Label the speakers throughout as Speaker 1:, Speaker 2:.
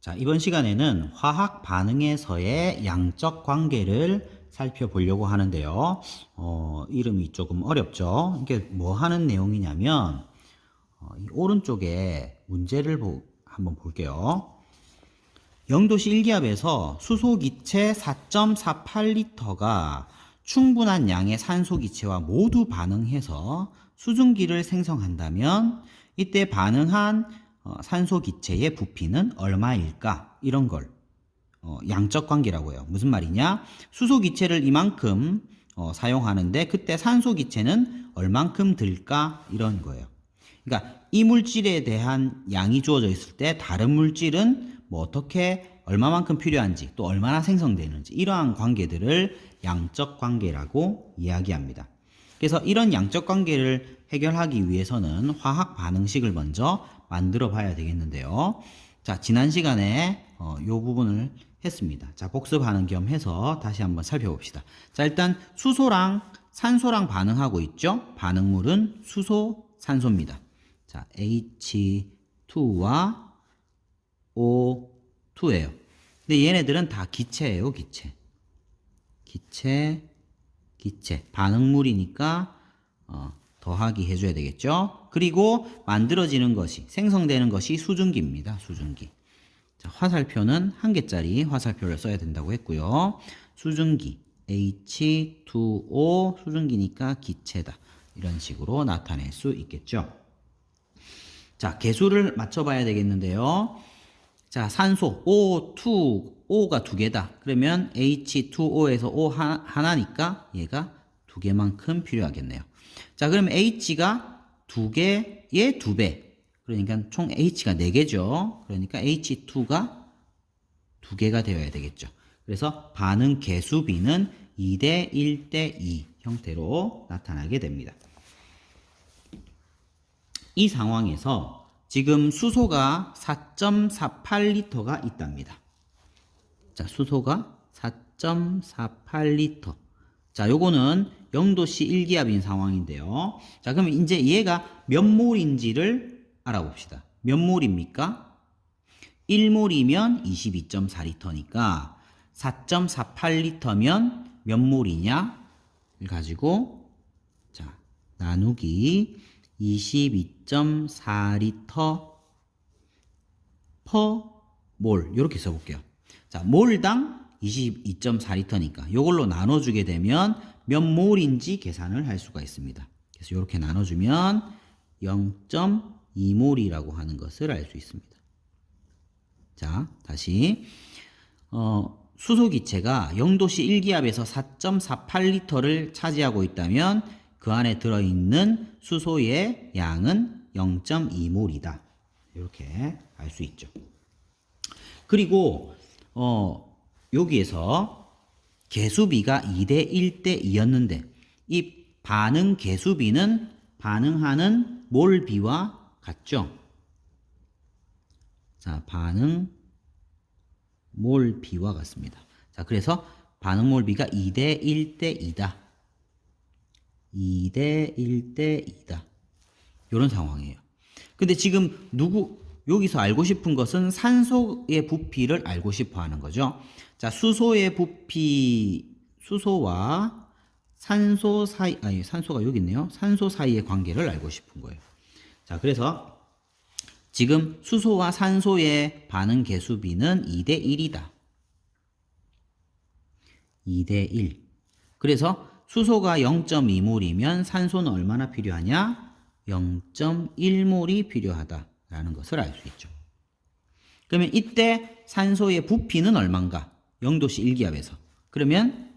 Speaker 1: 자, 이번 시간에는 화학 반응에서의 양적 관계를 살펴보려고 하는데요. 어, 이름이 조금 어렵죠. 이게 뭐 하는 내용이냐면, 어, 이 오른쪽에 문제를 보- 한번 볼게요. 영도시 1기압에서 수소 기체 4.48리터가 충분한 양의 산소 기체와 모두 반응해서 수증기를 생성한다면 이때 반응한 어, 산소 기체의 부피는 얼마일까? 이런 걸 어, 양적 관계라고 해요. 무슨 말이냐? 수소 기체를 이만큼 어, 사용하는데 그때 산소 기체는 얼만큼 들까? 이런 거예요. 그러니까 이 물질에 대한 양이 주어져 있을 때 다른 물질은 뭐 어떻게 얼마만큼 필요한지 또 얼마나 생성되는지 이러한 관계들을 양적 관계라고 이야기합니다. 그래서 이런 양적 관계를 해결하기 위해서는 화학 반응식을 먼저 만들어 봐야 되겠는데요. 자, 지난 시간에 어, 요 부분을 했습니다. 자, 복습하는 겸 해서 다시 한번 살펴봅시다. 자, 일단 수소랑 산소랑 반응하고 있죠? 반응물은 수소, 산소입니다. 자, H2와 O2예요. 근데 얘네들은 다 기체예요, 기체. 기체, 기체. 반응물이니까 어, 더하기 해줘야 되겠죠? 그리고 만들어지는 것이, 생성되는 것이 수증기입니다, 수증기. 자, 화살표는 한 개짜리 화살표를 써야 된다고 했고요. 수증기, H2O, 수증기니까 기체다. 이런 식으로 나타낼 수 있겠죠? 자, 개수를 맞춰봐야 되겠는데요. 자, 산소 O2, O가 두 개다. 그러면 H2O에서 O 하- 하나니까 얘가 두 개만큼 필요하겠네요. 자, 그러면 H가 두 개의 두 배. 그러니까 총 H가 네 개죠. 그러니까 H2가 두 개가 되어야 되겠죠. 그래서 반응 개수 비는 2대 1대 2 형태로 나타나게 됩니다. 이 상황에서 지금 수소가 4.48리터가 있답니다. 자, 수소가 4.48리터. 자, 요거는 0도씨 1기압인 상황인데요. 자, 그러면 이제 얘가 몇 몰인지를 알아봅시다. 몇 몰입니까? 1몰이면 22.4리터니까 4.48리터면 몇 몰이냐? 를 가지고 자, 나누기 22.4리터 퍼 몰. 이렇게 써볼게요. 자, 몰당 22.4리터니까 이걸로 나눠주게 되면 몇 몰인지 계산을 할 수가 있습니다. 그래서 이렇게 나눠주면 0.2몰이라고 하는 것을 알 수 있습니다. 자, 다시 어, 수소 기체가 0도씨 1기압에서 4.48리터를 차지하고 있다면 그 안에 들어있는 수소의 양은 0.2몰이다. 이렇게 알 수 있죠. 그리고 어, 여기에서 개수비가 2대 1대 2였는데 이 반응 개수비는 반응하는 몰비와 같죠. 자, 반응 몰비와 같습니다. 자, 그래서 반응 몰비가 2대 1대 2다. 2대 1대 2다. 이런 상황이에요. 근데 지금 누구 여기서 알고 싶은 것은 산소의 부피를 알고 싶어 하는 거죠. 자, 수소의 부피 수소와 산소 사이 아니 산소가 여기 있네요. 산소 사이의 관계를 알고 싶은 거예요. 자, 그래서 지금 수소와 산소의 반응 개수비는 2대 1이다. 2대 1. 그래서 수소가 0.2몰이면 산소는 얼마나 필요하냐? 0.1몰이 필요하다라는 것을 알 수 있죠. 그러면 이때 산소의 부피는 얼마인가? 0도씨 1기압에서. 그러면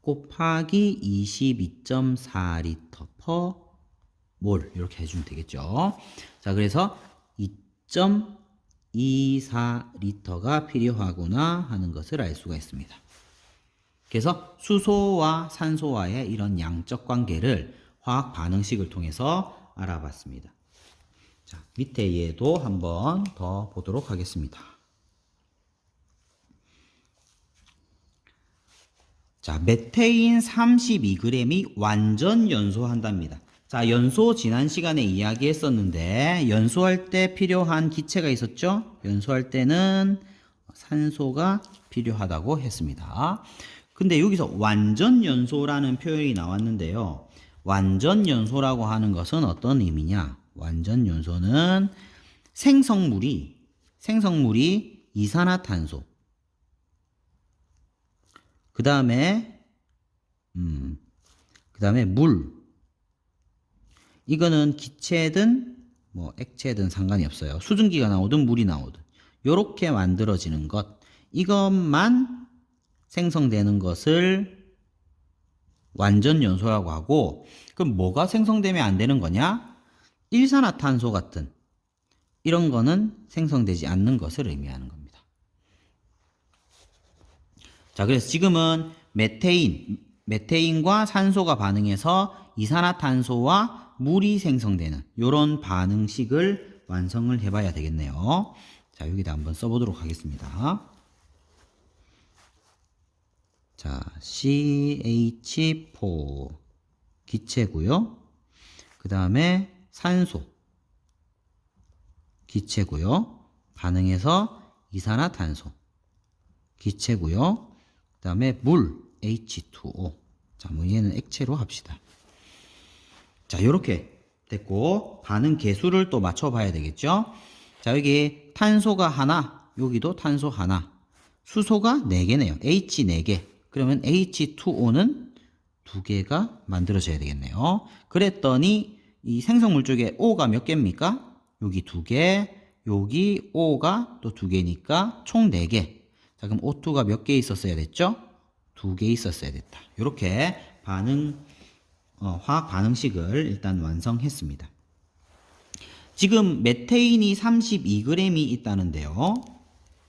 Speaker 1: 곱하기 22.4리터 퍼 몰 이렇게 해주면 되겠죠. 자, 그래서 2.24리터가 필요하구나 하는 것을 알 수가 있습니다. 그래서 수소와 산소와의 이런 양적 관계를 화학 반응식을 통해서 알아봤습니다. 자, 밑에 얘도 한번 더 보도록 하겠습니다. 자, 메테인 32g이 완전 연소한답니다. 자, 연소 지난 시간에 이야기했었는데 연소할 때 필요한 기체가 있었죠? 연소할 때는 산소가 필요하다고 했습니다. 근데 여기서 완전 연소라는 표현이 나왔는데요. 완전 연소라고 하는 것은 어떤 의미냐? 완전 연소는 생성물이 생성물이 이산화탄소 그 다음에 음, 그 다음에 물 이거는 기체든 뭐 액체든 상관이 없어요. 수증기가 나오든 물이 나오든 요렇게 만들어지는 것 이것만 생성되는 것을 완전 연소라고 하고 그럼 뭐가 생성되면 안 되는 거냐? 일산화탄소 같은 이런 거는 생성되지 않는 것을 의미하는 겁니다. 자, 그래서 지금은 메테인, 메테인과 산소가 반응해서 이산화탄소와 물이 생성되는 이런 반응식을 완성을 해봐야 되겠네요. 자, 여기다 한번 써보도록 하겠습니다. 자, CH4 기체고요. 그 다음에 산소 기체고요. 반응해서 이산화탄소 기체고요. 그 다음에 물 H2O 자, 뭐 얘는 액체로 합시다. 자, 이렇게 됐고 반응 개수를 또 맞춰 봐야 되겠죠? 자, 여기 탄소가 하나, 여기도 탄소 하나. 수소가 4개네요. H 4개. 그러면 H2O는 두 개가 만들어져야 되겠네요. 그랬더니 이 생성물 쪽에 O가 몇 개입니까? 여기 두 개, 여기 O가 또 두 개니까 총 4개. 자, 그럼 O2가 몇 개 있었어야 됐죠? 두 개 있었어야 됐다. 이렇게 반응, 어, 화학 반응식을 일단 완성했습니다. 지금 메테인이 32g이 있다는데요.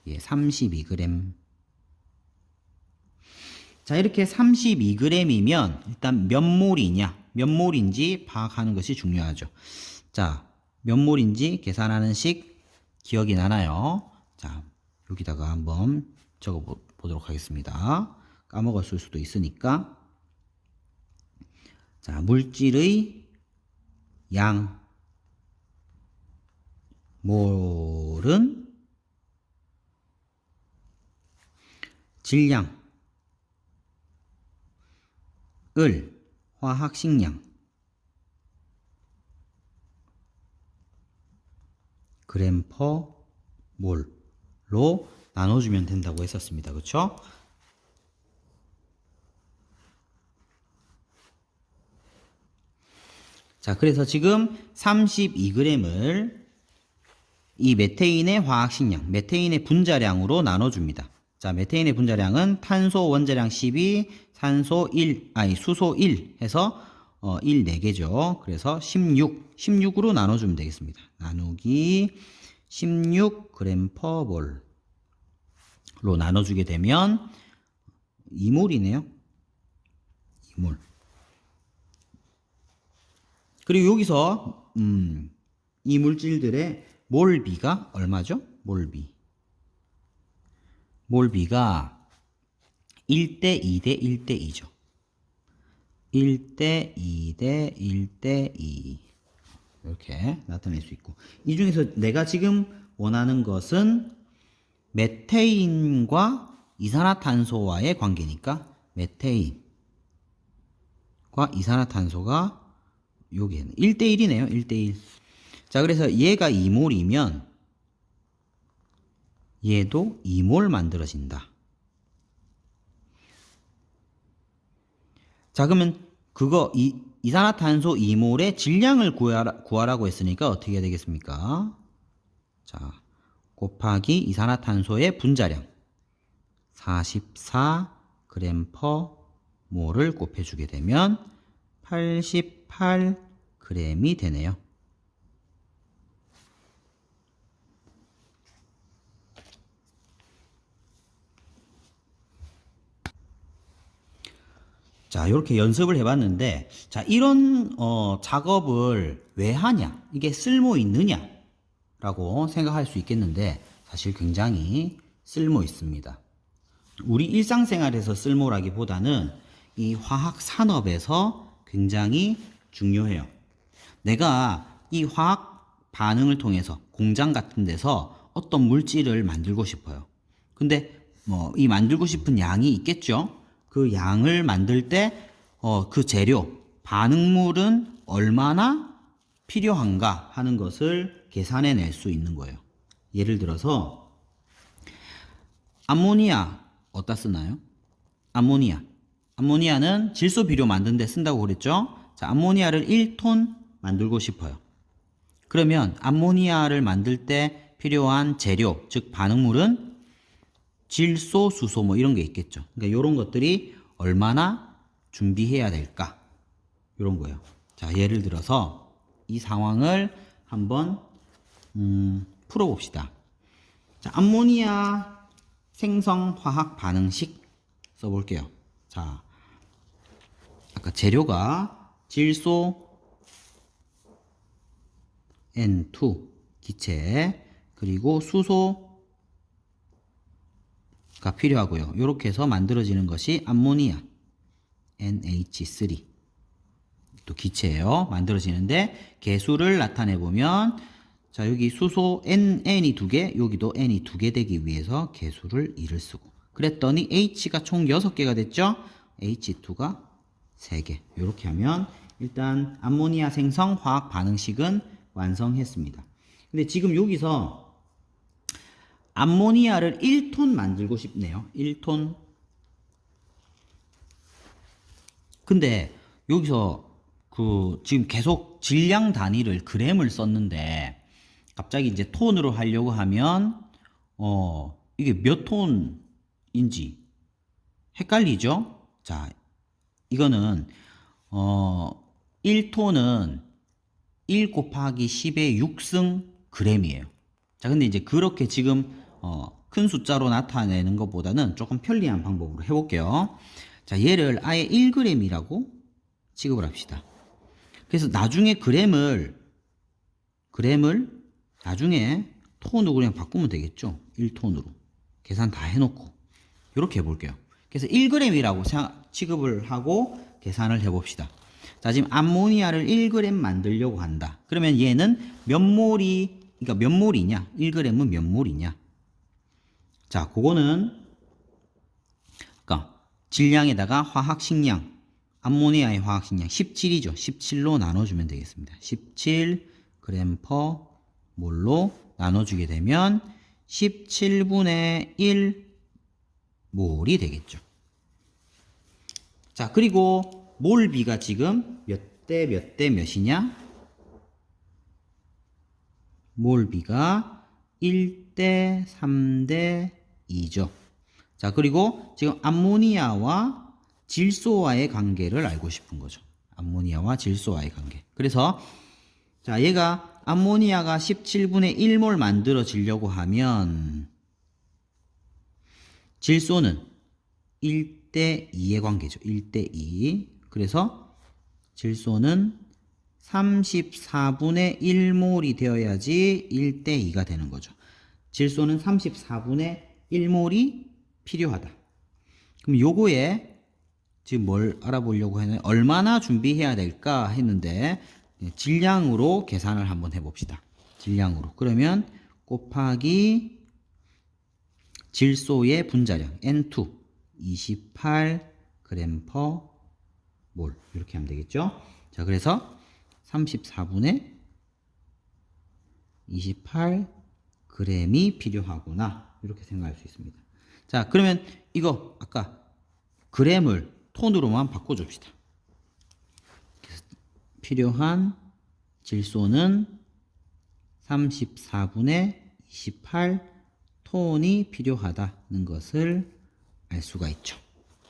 Speaker 1: 예, 32g. 자, 이렇게 32g이면 일단 몇 몰이냐, 몇 몰인지 파악하는 것이 중요하죠. 자, 몇 몰인지 계산하는 식 기억이 나나요? 자, 여기다가 한번 적어 보도록 하겠습니다. 까먹었을 수도 있으니까. 자, 물질의 양, 몰은 질량, 을, 화학식량, 그램 퍼 몰로 나눠주면 된다고 했었습니다. 그렇죠? 자, 그래서 지금 32g을 이 메테인의 화학식량, 메테인의 분자량으로 나눠줍니다. 자, 메테인의 분자량은 탄소 원자량 12, 산소 1, 아니 수소 1 해서 어, 1 4개죠. 그래서 16, 16으로 나눠주면 되겠습니다. 나누기 16g per 몰로 나눠주게 되면 2몰이네요. 2몰. 그리고 여기서 음, 이 물질들의 몰비가 얼마죠? 몰비. 몰비가 1대 2대 1대 2죠. 1대 2대 1대 2. 이렇게 나타낼 수 있고. 이 중에서 내가 지금 원하는 것은 메테인과 이산화탄소와의 관계니까 메테인과 이산화탄소가 여기에는 1대1이네요. 1대1. 자, 그래서 얘가 2몰이면 얘도 2몰 만들어진다. 자, 그러면 그거 이, 이산화탄소 2몰의 질량을 구하라, 구하라고 했으니까 어떻게 해야 되겠습니까? 자, 곱하기 이산화탄소의 분자량 44g per 몰을 곱해주게 되면 88g이 되네요. 자, 이렇게 연습을 해봤는데, 자, 이런, 어, 작업을 왜 하냐? 이게 쓸모 있느냐? 라고 생각할 수 있겠는데, 사실 굉장히 쓸모 있습니다. 우리 일상생활에서 쓸모라기보다는 이 화학 산업에서 굉장히 중요해요. 내가 이 화학 반응을 통해서 공장 같은 데서 어떤 물질을 만들고 싶어요. 근데 뭐 이 만들고 싶은 양이 있겠죠. 그 양을 만들 때 어, 그 재료 반응물은 얼마나 필요한가 하는 것을 계산해 낼 수 있는 거예요. 예를 들어서 암모니아 어디다 쓰나요? 암모니아. 암모니아는 질소 비료 만드는 데 쓴다고 그랬죠? 자, 암모니아를 1톤 만들고 싶어요. 그러면 암모니아를 만들 때 필요한 재료, 즉 반응물은 질소, 수소 뭐 이런 게 있겠죠. 그러니까 이런 것들이 얼마나 준비해야 될까? 이런 거예요. 자, 예를 들어서 이 상황을 한번 음, 풀어봅시다. 자, 암모니아 생성 화학 반응식 써볼게요. 자, 아까 재료가 질소 N2 기체 그리고 수소 가 필요하고요. 이렇게 해서 만들어지는 것이 암모니아 NH3 또 기체예요. 만들어지는데 개수를 나타내 보면 자 여기 수소 N, N이 두 개, 여기도 N이 두 개 되기 위해서 개수를 2를 쓰고 그랬더니 H가 총 6개가 됐죠? H2가 3개 이렇게 하면 일단 암모니아 생성 화학 반응식은 완성했습니다. 근데 지금 여기서 암모니아를 1톤 만들고 싶네요. 1톤 근데 여기서 그 지금 계속 질량 단위를 그램을 썼는데 갑자기 이제 톤으로 하려고 하면 어 이게 몇 톤인지 헷갈리죠? 자, 이거는 어 1톤은 1 곱하기 10의 6승 그램이에요. 자, 근데 이제 그렇게 지금 어, 큰 숫자로 나타내는 것보다는 조금 편리한 방법으로 해볼게요. 자, 얘를 아예 1g이라고 취급을 합시다. 그래서 나중에 그램을 그램을 나중에 톤으로 그냥 바꾸면 되겠죠. 1톤으로. 계산 다 해놓고. 이렇게 해볼게요. 그래서 1g이라고 취급을 하고 계산을 해봅시다. 자, 지금 암모니아를 1g 만들려고 한다. 그러면 얘는 몇 몰이, 그러니까 몇 몰이냐? 1g은 몇 몰이냐? 자, 그거는, 그러니까 질량에다가 화학 식량, 암모니아의 화학 식량 17이죠. 17로 나눠 주면 되겠습니다. 17g per 몰로 나눠 주게 되면 17분의 1 몰이 되겠죠. 자, 그리고 몰비가 지금 몇 대 몇 대 몇이냐? 몰비가 1대 3대 2죠. 자, 그리고 지금 암모니아와 질소와의 관계를 알고 싶은 거죠. 암모니아와 질소와의 관계. 그래서 자, 얘가 암모니아가 17분의 1몰 만들어지려고 하면 질소는 1대 2의 관계죠. 1대 2. 그래서 질소는 34분의 1몰이 되어야지 1대 2가 되는 거죠. 질소는 34분의 1몰이 필요하다. 그럼 요거에 지금 뭘 알아보려고 했나요? 얼마나 준비해야 될까 했는데 질량으로 계산을 한번 해봅시다. 질량으로. 그러면 곱하기 질소의 분자량 N2 28g per 몰 이렇게 하면 되겠죠. 자 그래서 34분의 28g이 필요하구나 이렇게 생각할 수 있습니다. 자 그러면 이거 아까 그램을 톤으로만 바꿔줍시다. 필요한 질소는 34분의 28 톤이 필요하다는 것을 알 수가 있죠.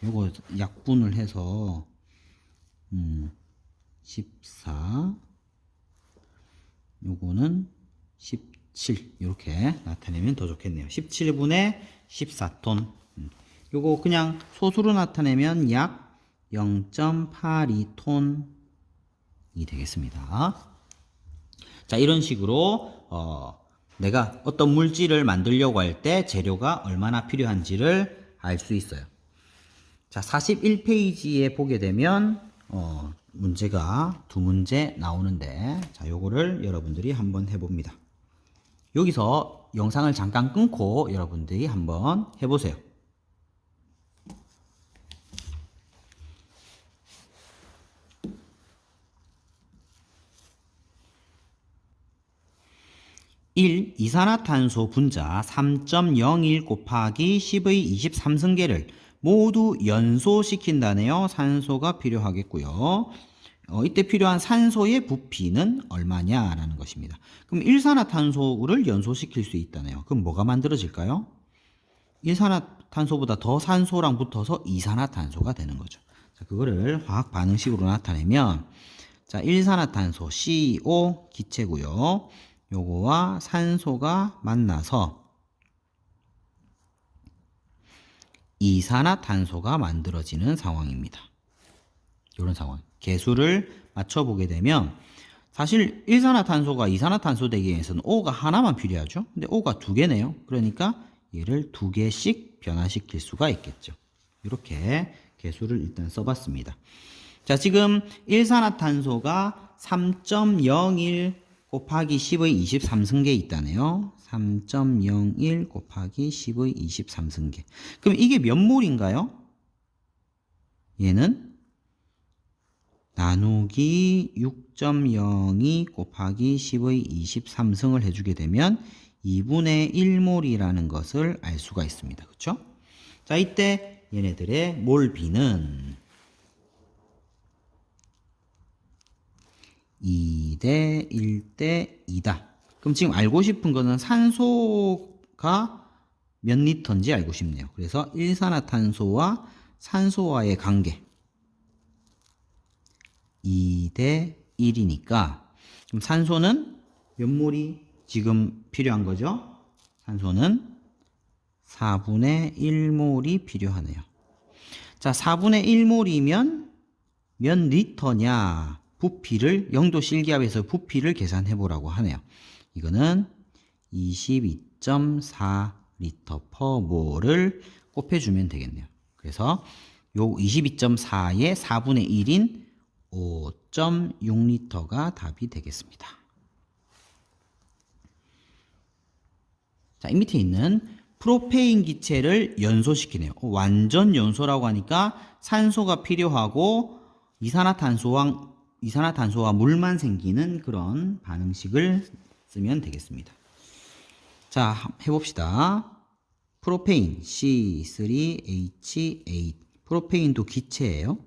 Speaker 1: 요거 약분을 해서 음, 14 요거는 17 이렇게 나타내면 더 좋겠네요. 17분의 14톤 음. 요거 그냥 소수로 나타내면 약 0.82톤이 되겠습니다. 자 이런 식으로 어, 내가 어떤 물질을 만들려고 할 때 재료가 얼마나 필요한지를 알 수 있어요. 자, 41페이지에 보게 되면 어, 문제가 두 문제 나오는데 자, 요거를 여러분들이 한번 해 봅니다. 여기서 영상을 잠깐 끊고 여러분들이 한번 해보세요. (1) 이산화탄소 분자 3.01 곱하기 10의 23승계를 모두 연소시킨다네요. 산소가 필요하겠고요. 어, 이때 필요한 산소의 부피는 얼마냐라는 것입니다. 그럼 일산화탄소를 연소시킬 수 있다네요. 그럼 뭐가 만들어질까요? 일산화탄소보다 더 산소랑 붙어서 이산화탄소가 되는 거죠. 자, 그거를 화학 반응식으로 나타내면 자, 일산화탄소 CO 기체고요. 요거와 산소가 만나서 이산화탄소가 만들어지는 상황입니다. 이런 상황. 개수를 맞춰보게 되면 사실 일산화탄소가 이산화탄소 되기 위해서는 O가 하나만 필요하죠. 근데 O가 두 개네요. 그러니까 얘를 두 개씩 변화시킬 수가 있겠죠. 이렇게 개수를 일단 써봤습니다. 자, 지금 일산화탄소가 3.01 곱하기 10의 23승계 있다네요. 3.01 곱하기 10의 23승계. 그럼 이게 몇 몰인가요? 얘는 나누기 6.02 곱하기 10의 23승을 해주게 되면 2분의 1몰이라는 것을 알 수가 있습니다. 그렇죠? 자, 이때 얘네들의 몰비는 2대 1대 2다. 그럼 지금 알고 싶은 거는 산소가 몇 리터인지 알고 싶네요. 그래서 일산화탄소와 산소와의 관계 2 대 1이니까 그럼 산소는 몇 몰이 지금 필요한 거죠? 산소는 4분의 1몰이 필요하네요. 자, 4분의 1몰이면 몇 리터냐? 부피를 영도 실기압에서 부피를 계산해 보라고 하네요. 이거는 22.4 리터 퍼 몰을 곱해 주면 되겠네요. 그래서 요 22.4의 4분의 1인 5.6리터가 답이 되겠습니다. 자, 이 밑에 있는 프로페인 기체를 연소시키네요. 완전 연소라고 하니까 산소가 필요하고 이산화탄소와 이산화탄소와 물만 생기는 그런 반응식을 쓰면 되겠습니다. 자, 해봅시다. 프로페인 C3H8 프로페인도 기체예요.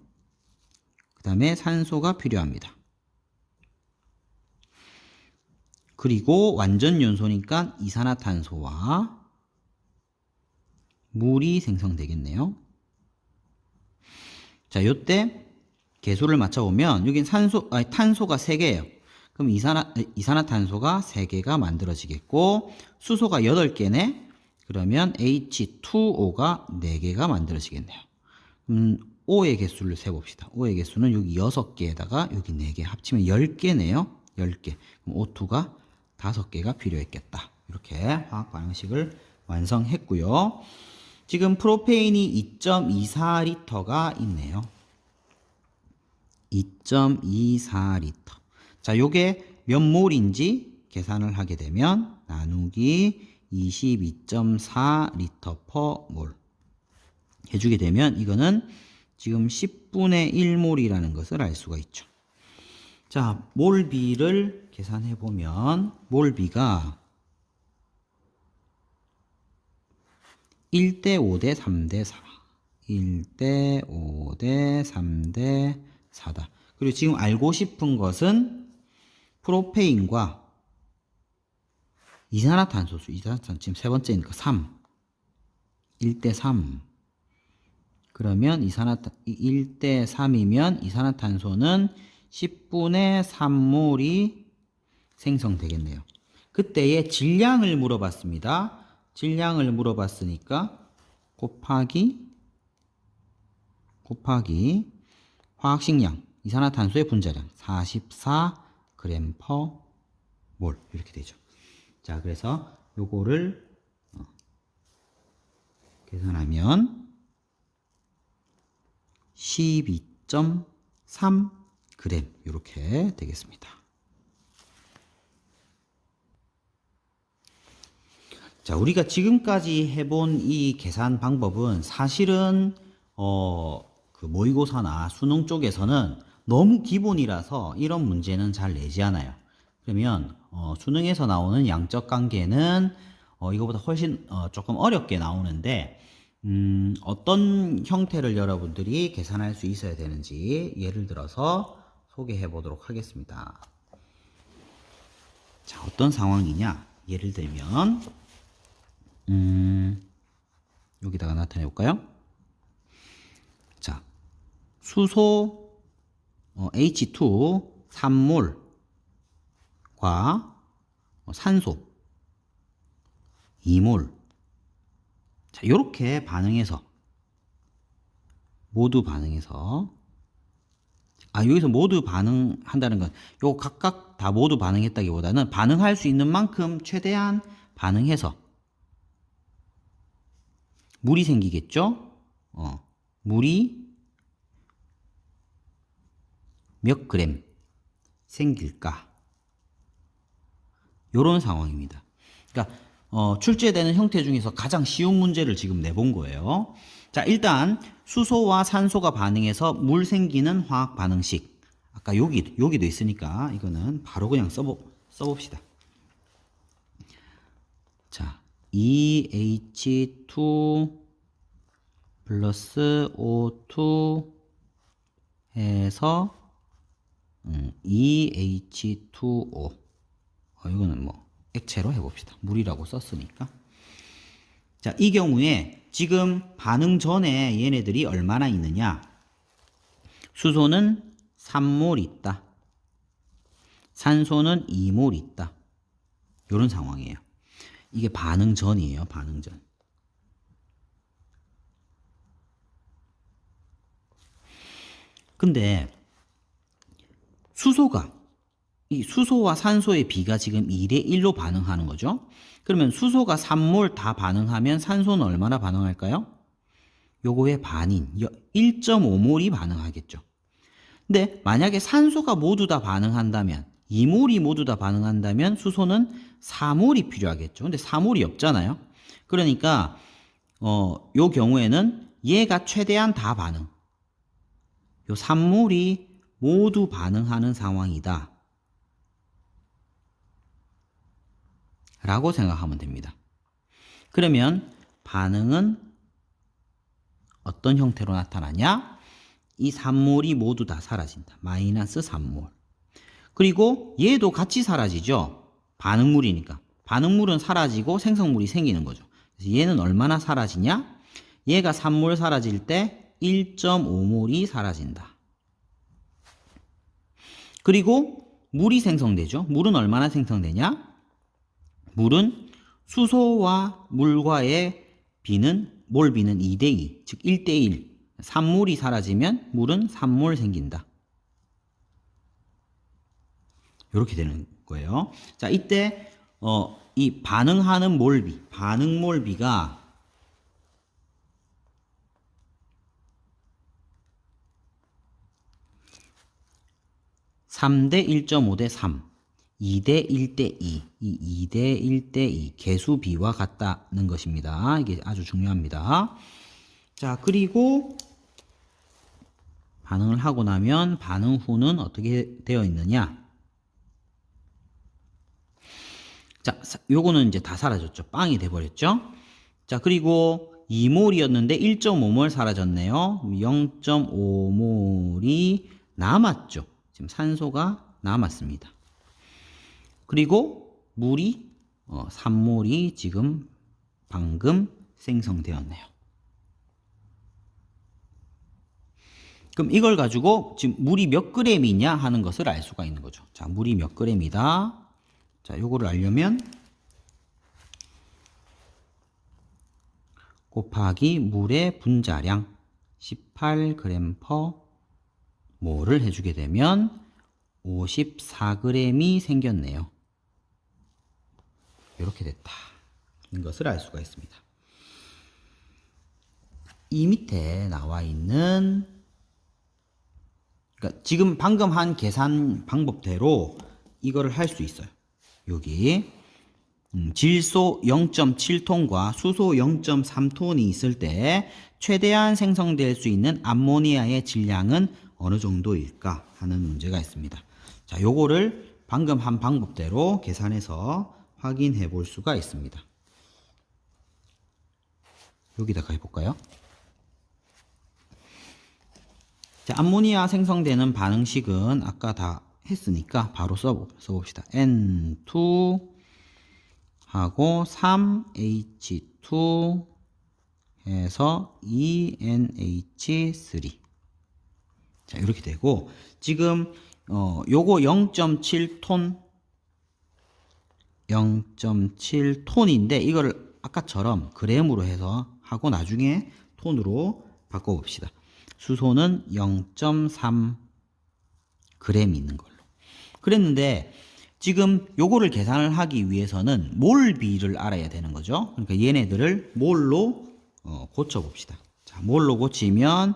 Speaker 1: 그 다음에 산소가 필요합니다. 그리고 완전 연소니까 이산화탄소와 물이 생성되겠네요. 자, 요때 개수를 맞춰보면 여긴 산소, 아니, 탄소가 3개예요. 그럼 이산화, 이산화탄소가 3개가 만들어지겠고 수소가 8개네. 그러면 H2O가 4개가 만들어지겠네요. 음, O의 개수를 세봅시다. O의 개수는 여기 6개에다가 여기 4개 합치면 10개네요. 10개. 그럼 O2가 5개가 필요했겠다. 이렇게 화학 반응식을 완성했고요. 지금 프로페인이 2.24리터가 있네요. 2.24리터. 자, 요게 몇 몰인지 계산을 하게 되면 나누기 22.4리터 퍼 몰. 해주게 되면 이거는 지금 10분의 1몰이라는 것을 알 수가 있죠. 자, 몰비를 계산해 보면 몰비가 1대 5대 3대 4. 1대 5대 3대 4다. 그리고 지금 알고 싶은 것은 프로페인과 이산화탄소수. 이산화탄소 지금 세 번째니까 3. 1대 3. 그러면 이산화탄 1대 3이면 이산화탄소는 10분의 3몰이 생성되겠네요. 그때의 질량을 물어봤습니다. 질량을 물어봤으니까 곱하기 곱하기 화학식량 이산화탄소의 분자량 44g per 몰 이렇게 되죠. 자, 그래서 요거를 어, 계산하면 12. 3g 이렇게 되겠습니다. 자, 우리가 지금까지 해본 이 계산 방법은 사실은 어, 그 모의고사나 수능 쪽에서는 너무 기본이라서 이런 문제는 잘 내지 않아요. 그러면 어, 수능에서 나오는 양적 관계는 어, 이거보다 훨씬 어, 조금 어렵게 나오는데 음, 어떤 형태를 여러분들이 계산할 수 있어야 되는지 예를 들어서 소개해 보도록 하겠습니다. 자, 어떤 상황이냐? 예를 들면 음, 여기다가 나타내 볼까요? 자, 수소 어, H2 3몰과 어, 산소 2몰 자, 이렇게 반응해서 모두 반응해서 아 여기서 모두 반응한다는 건 요 각각 다 모두 반응했다기보다는 반응할 수 있는 만큼 최대한 반응해서 물이 생기겠죠? 어, 물이 몇 그램 생길까? 요런 상황입니다. 그러니까 어, 출제되는 형태 중에서 가장 쉬운 문제를 지금 내본 거예요. 자, 일단 수소와 산소가 반응해서 물 생기는 화학 반응식. 아까 여기 여기도 있으니까 이거는 바로 그냥 써보, 써봅시다. 자, EH2 플러스 O2 해서 음, EH2O 어, 이거는 뭐 액체로 해봅시다. 물이라고 썼으니까. 자, 이 경우에 지금 반응 전에 얘네들이 얼마나 있느냐? 수소는 3몰 있다. 산소는 2몰 있다. 이런 상황이에요. 이게 반응 전이에요. 반응 전. 근데 수소가 이 수소와 산소의 비가 지금 2대 1로 반응하는 거죠. 그러면 수소가 3몰 다 반응하면 산소는 얼마나 반응할까요? 요거의 반인 1.5몰이 반응하겠죠. 근데 만약에 산소가 모두 다 반응한다면 2몰이 모두 다 반응한다면 수소는 4몰이 필요하겠죠. 근데 4몰이 없잖아요. 그러니까 어, 요 경우에는 얘가 최대한 다 반응. 요 3몰이 모두 반응하는 상황이다. 라고 생각하면 됩니다. 그러면 반응은 어떤 형태로 나타나냐? 이 3몰이 모두 다 사라진다. 마이너스 3몰. 그리고 얘도 같이 사라지죠. 반응물이니까. 반응물은 사라지고 생성물이 생기는 거죠. 얘는 얼마나 사라지냐? 얘가 3몰 사라질 때 1.5몰이 사라진다. 그리고 물이 생성되죠. 물은 얼마나 생성되냐? 물은 수소와 물과의 비는 몰 비는 2대 2, 즉 1대1. 3몰이 사라지면 물은 3몰 생긴다. 이렇게 되는 거예요. 자, 이때 어, 이 반응하는 몰비, 반응 몰비가 (3대 1.5대 3) 2대 1대 2, 이 2대 1대 2 개수 비와 같다는 것입니다. 이게 아주 중요합니다. 자, 그리고 반응을 하고 나면 반응 후는 어떻게 되어 있느냐? 자, 요거는 이제 다 사라졌죠. 빵이 돼 버렸죠. 자, 그리고 2몰이었는데 1.5몰 사라졌네요. 0.5몰이 남았죠. 지금 산소가 남았습니다. 그리고 물이 어, 산몰이 지금 방금 생성되었네요. 그럼 이걸 가지고 지금 물이 몇 그램이냐 하는 것을 알 수가 있는 거죠. 자, 물이 몇 그램이다. 자, 요거를 알려면 곱하기 물의 분자량 18g per 몰을 해주게 되면 54g이 생겼네요. 이렇게 됐다. 는 것을 알 수가 있습니다. 이 밑에 나와 있는 그러니까 지금 방금 한 계산 방법대로 이거를 할 수 있어요. 여기 음, 질소 0.7톤과 수소 0.3톤이 있을 때 최대한 생성될 수 있는 암모니아의 질량은 어느 정도일까 하는 문제가 있습니다. 자, 요거를 방금 한 방법대로 계산해서 확인해 볼 수가 있습니다. 여기다가 해볼까요? 자, 암모니아 생성되는 반응식은 아까 다 했으니까 바로 써, 써봅시다. N2 하고 3H2 해서 2NH3 자 이렇게 되고 지금 어 요거 0.7톤 0.7톤인데 이거를 아까처럼 그램으로 해서 하고 나중에 톤으로 바꿔봅시다. 수소는 0.3 그램이 있는 걸로. 그랬는데 지금 요거를 계산을 하기 위해서는 몰비를 알아야 되는 거죠. 그러니까 얘네들을 몰로 어, 고쳐봅시다. 자, 몰로 고치면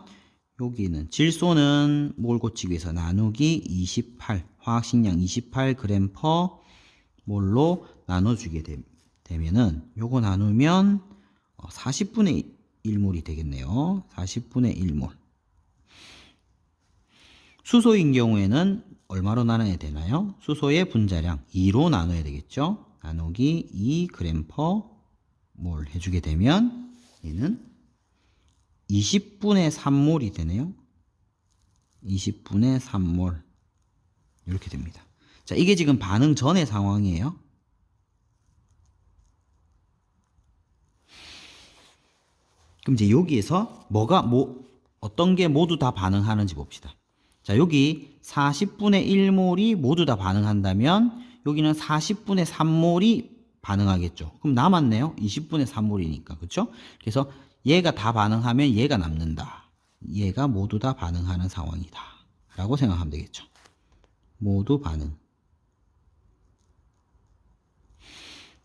Speaker 1: 여기는 질소는 몰 고치기 위해서 나누기 28 화학식량 28g 퍼 몰로 나눠주게 되, 되면은 요거 나누면 어, 40분의 1몰이 되겠네요. 40분의 1몰. 수소인 경우에는 얼마로 나눠야 되나요? 수소의 분자량 2로 나눠야 되겠죠? 나누기 2g 퍼몰 해주게 되면 얘는 20분의 3몰이 되네요. 20분의 3몰 이렇게 됩니다. 자, 이게 지금 반응 전의 상황이에요. 그럼 이제 여기에서 뭐가 뭐 어떤 게 모두 다 반응하는지 봅시다. 자, 여기 40분의 1몰이 모두 다 반응한다면 여기는 40분의 3몰이 반응하겠죠. 그럼 남았네요. 20분의 3몰이니까. 그렇죠? 그래서 얘가 다 반응하면 얘가 남는다. 얘가 모두 다 반응하는 상황이다. 라고 생각하면 되겠죠. 모두 반응.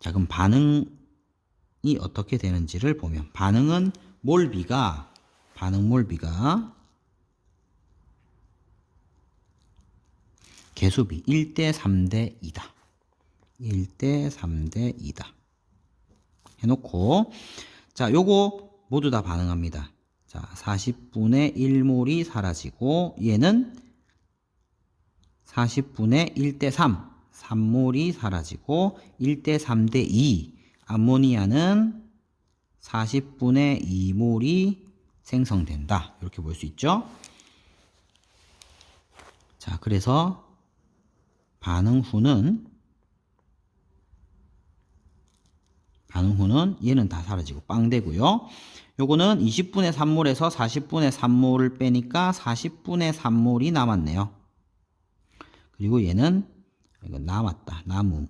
Speaker 1: 자, 그럼 반응이 어떻게 되는지를 보면 반응은 몰비가 반응 몰비가 개수비 1대 3대 2다. 1대 3대 2다. 해놓고 자 요거 모두 다 반응합니다. 자 40분의 1몰이 사라지고 얘는 40분의 1대 3 3몰이 사라지고 1대 3대 2 암모니아는 40분의 2몰이 생성된다. 이렇게 볼 수 있죠. 자, 그래서 반응 후는 반응 후는 얘는 다 사라지고 빵 되고요. 요거는 20분의 3몰에서 40분의 3몰을 빼니까 40분의 3몰이 남았네요. 그리고 얘는 이거 남았다. 나무.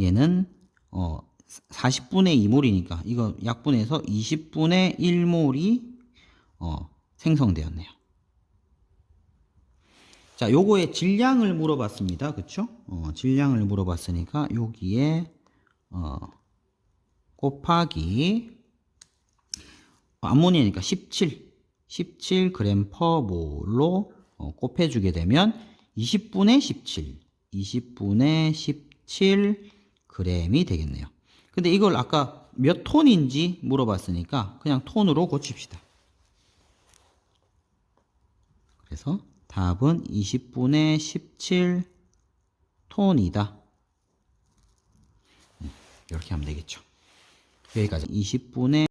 Speaker 1: 얘는 어 40분의 2몰이니까 이거 약분해서 20분의 1몰이 어 생성되었네요. 자, 요거의 질량을 물어봤습니다. 그쵸? 어, 질량을 물어봤으니까 여기에 어, 곱하기 암모니아니까 17 17g per 몰로 어, 곱해주게 되면 20분의 17 20분의 17 g이 되겠네요. 근데 이걸 아까 몇 톤인지 물어봤으니까 그냥 톤으로 고칩시다. 그래서 답은 20분의 17 톤이다. 음, 이렇게 하면 되겠죠. 여기까지 20분의